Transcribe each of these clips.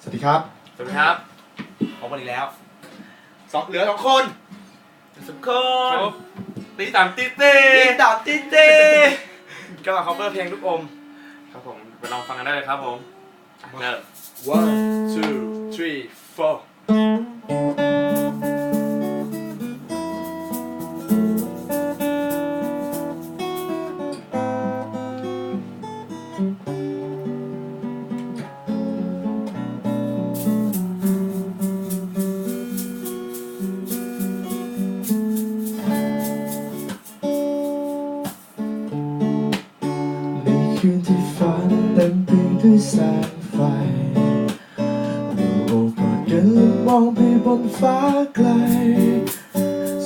สวัสดีครับ สวัสดีครับพบกันอีกแล้วสองเหลือสองคนสุขคนตีสามตีเต้ติดดาบติดเต้ก็ cover เพลงลูกอม ครับผมไปลองฟังกันได้เลยครับผมเริ่ม one two three four แสงไฟเราโอบกอดกันมองไปบนฟ้าไกล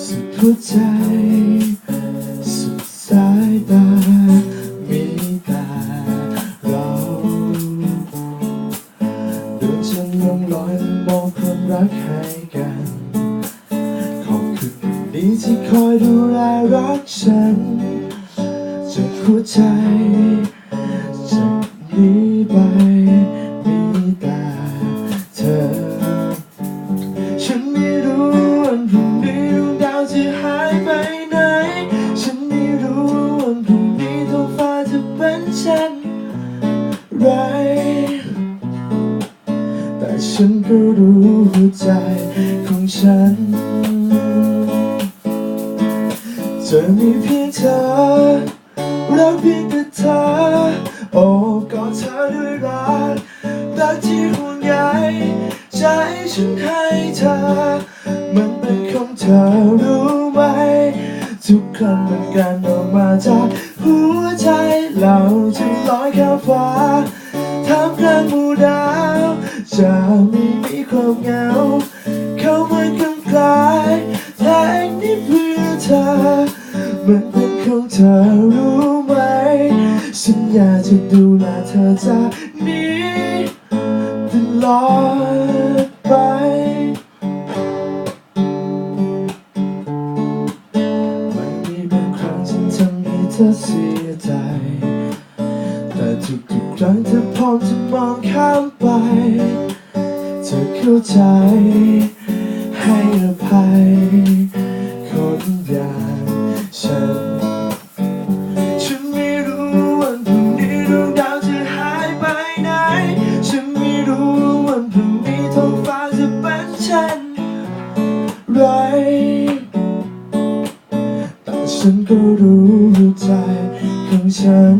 สุดหัวใจ สุดสายตา มีแต่เราเดินฉันลงลอยมองความรักให้กันขอบคุณวันนี้ที่คอยดูแลรักฉัน จากหัวใจจาก นี้ไปมีแต่เธอ ฉันไม่รู้วันพรุ่งนี้ดวงดาวจะหายไปไหน ฉันไม่รู้วันพรุ่งนี้ท้องฟ้าจะเป็นเช่นไร แต่ฉันก็รู้หัวใจของฉันจะมีเพียงเธอรักเพียงแต่เธอโอ้ ด้วยรักรักที่ห่วงใยใจฉันให้เธอ มันเป็นของเธอรู้ไหม ทุกคำมันการออกมาจากหัวใจเราจะลอยข้ามฟ้า ญาจะดูแลเธอจากนี้ตลอดไปไม่มีบางครั้งฉันทำให้เธอเสียใจ แต่ทุกๆครั้งเธอพร้อมจะมองข้ามไป เธอเข้าใจให้อภัย เป็นไรแต่ฉันก็รู้ใจของฉัน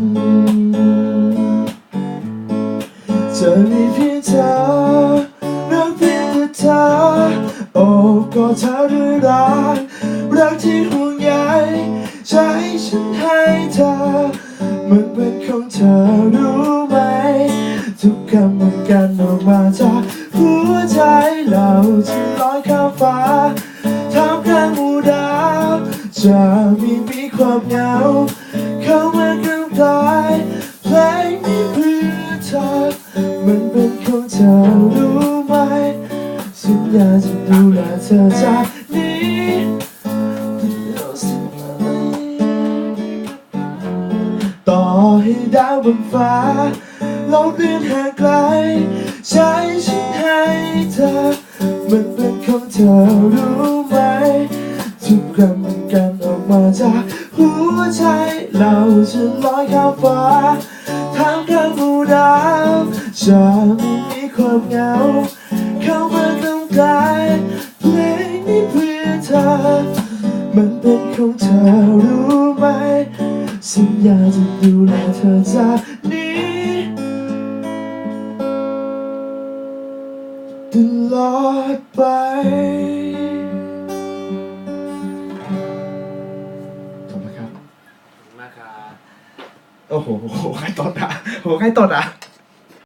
จะมีเพียงเธอรักเพียงแต่เธอโอ้กอดเธอด้วยรักรักที่ห่วงใยใจฉันให้เธอมันเป็นของเธอรู้ จะไม่มีความเหงา เข้ามากำกลายเพลงนี้เพื่อเธอมันเป็นของเธอรู้ไหมสัญญาจะดูแลเธอจากนี้ต่อให้ดาวบนฟ้าโลกเลื่อนห่างไกลใจฉันให้เธอมันเป็นของเธอรู้ จากหัวใจเราจะลอยข้ามฟ้าท่ามกลางหมู่ดาวจะไม่มีความเหงา เข้ามากำกายเพลงนี้เพื่อเธอ มันเป็นของเธอรู้ไหมสัญญาจะดูแลเธอจากนี้ตลอดไป โอ้โหใครตดอะโอ้โหใครตดอะ